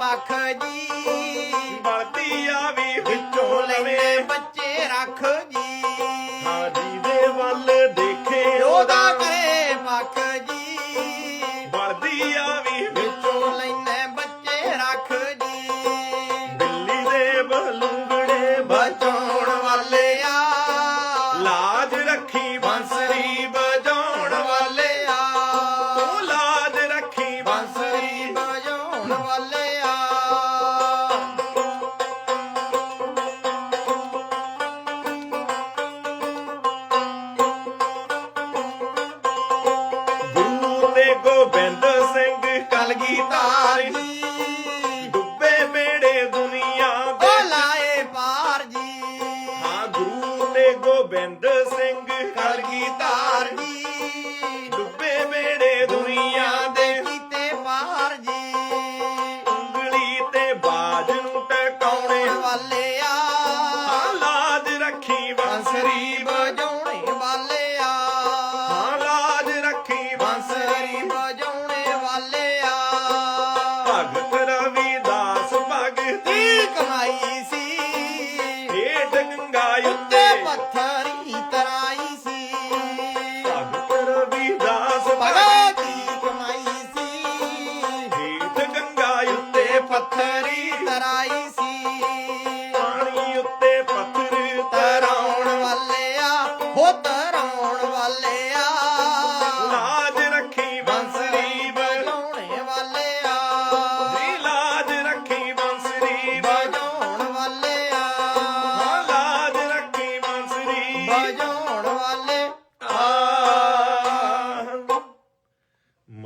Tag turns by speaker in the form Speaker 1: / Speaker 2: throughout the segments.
Speaker 1: ਪੱਖ ਜੀ।
Speaker 2: ਬਲਦੀ ਆ ਵੀ
Speaker 1: ਵਿੱਚੋਂ
Speaker 2: ਲਵੇ
Speaker 1: ਬੱਚੇ ਰੱਖ ਜੀ।
Speaker 2: ਹਾਜੀ ਦੇ ਵੱਲ ਦੇਖੇ
Speaker 1: ਉਹਦਾ। ਕਰੇ ਪੱਖ ਜੀ।
Speaker 2: ਬਲਦੀ ਆ ਵੀ
Speaker 1: ਵਿੱਚੋਂ ਲੈਨੇ ਬੱਚੇ ਰੱਖ ਜੀ।
Speaker 2: ਬਿੱਲੀ ਦੇ ਬਲੂੰਗੜੇ
Speaker 1: ਬਚਾਉਣ ਵਾਲੇ ਆ।
Speaker 2: ਲਾਜ ਰੱਖੀ ਬੰਸਰੀ ਵਜਾਉਣ ਵਾਲੇ
Speaker 1: ਆ।
Speaker 2: ਤੂੰ ਲਾਜ ਰੱਖੀ
Speaker 1: ਬੰਸਰੀ ਵਜਾਉਣ ਵਾਲੇ
Speaker 2: ਕਲਗੀਧਰ
Speaker 1: ਜੀ
Speaker 2: ਡੁੱਬੇ ਬੇੜੇ ਦੁਨੀਆ ਦੇ
Speaker 1: ਉਹ ਲਾਏ ਪਾਰ ਜੀ।
Speaker 2: ਹਾਂ ਗੁਰੂ ਤੇ ਗੋਬਿੰਦ ਸਿੰਘ
Speaker 1: ਕਲਗੀਧਰ
Speaker 2: ਕਲਗੀਧਰ
Speaker 1: ਜੀ।
Speaker 2: ਭਗਤ ਰਵਿਦਾਸ ਭਗਤੀ
Speaker 1: ਦੀ ਕਮਾਈ ਸੀ?
Speaker 2: ਹੇਠ ਗੰਗਾ
Speaker 1: ਉੱਤੇ ਪੱਥਰੀ ਤਰਾਈ ਸੀ।
Speaker 2: ਭਗਤ ਰਵਿਦਾਸ
Speaker 1: ਭਗਤ ਦੀ ਕਮਾਈ ਸੀ?
Speaker 2: ਹੇਠ ਗੰਗਾ ਉੱਤੇ
Speaker 1: ਪੱਥਰੀ ਤਰਾਈ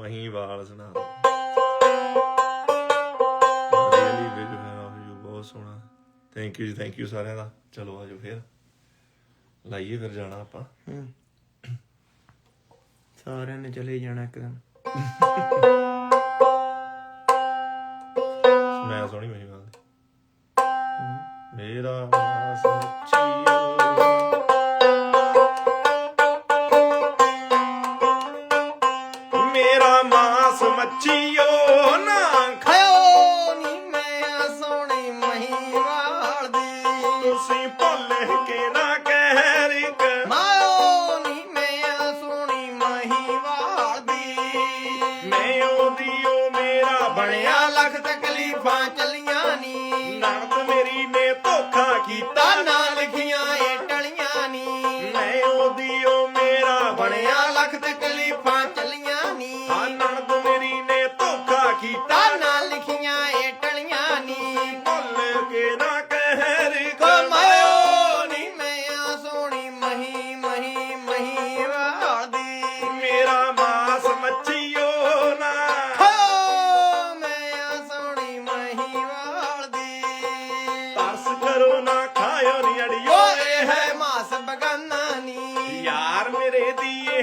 Speaker 2: ਮਹੀਵਾਲ ਸੁਣਾ ਦੋ। ਰੀਅਲੀ ਫੈਨ ਆਫ ਯੂ ਬਹੁਤ ਸੋਹਣਾ। ਥੈਂਕ ਯੂ ਜੀ ਥੈਂਕ ਯੂ ਸਾਰਿਆਂ ਦਾ। ਚਲੋ ਆਜੋ ਫੇਰ। ਲਾਈਏ ਫਿਰ ਜਾਣਾ ਆਪਾਂ।
Speaker 1: ਸਾਰਿਆਂ ਨੇ ਚਲੇ ਜਾਣਾ ਇੱਕ ਦਿਨ।
Speaker 2: ਮੈਂ ਸੋਹਣੀ ਮਹੀਵਾਲ ਦੀ ਮੇਰਾ ਮਾਸ ਮੇਰਾ ਮਾਸ ਮੱਛੀਓ ਨਾ
Speaker 1: ਖਾਓ।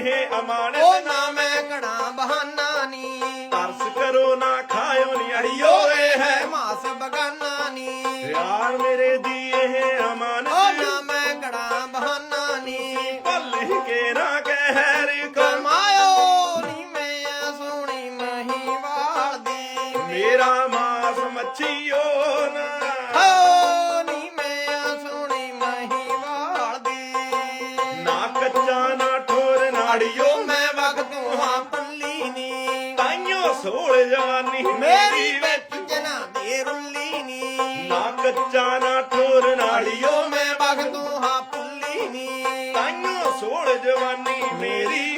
Speaker 2: ਇਹ ਅਮਾਨਤ
Speaker 1: ਨਾ
Speaker 2: ਨਾੜੀਓ
Speaker 1: ਮੈਂ ਵਕਤੋਂ ਹਾਂ ਪੱਲੀ ਨੀ।
Speaker 2: ਤਾਈਓ ਸੋਲ ਜਵਾਨੀ
Speaker 1: ਮੇਰੀ ਵਿੱਚ ਜਨਾ ਦੇ ਰੁੱਲੀ ਨੀ।
Speaker 2: ਨਾ ਕੱਚਾ ਨਾ ਠੋਰ
Speaker 1: ਨਾਲੀਓ ਮੈਂ ਵਕਤੋਂ ਹਾਂ ਪੱਲੀ ਨੀ।
Speaker 2: ਤਾਈਓ ਸੋਲ ਜਵਾਨੀ
Speaker 1: ਮੇਰੀ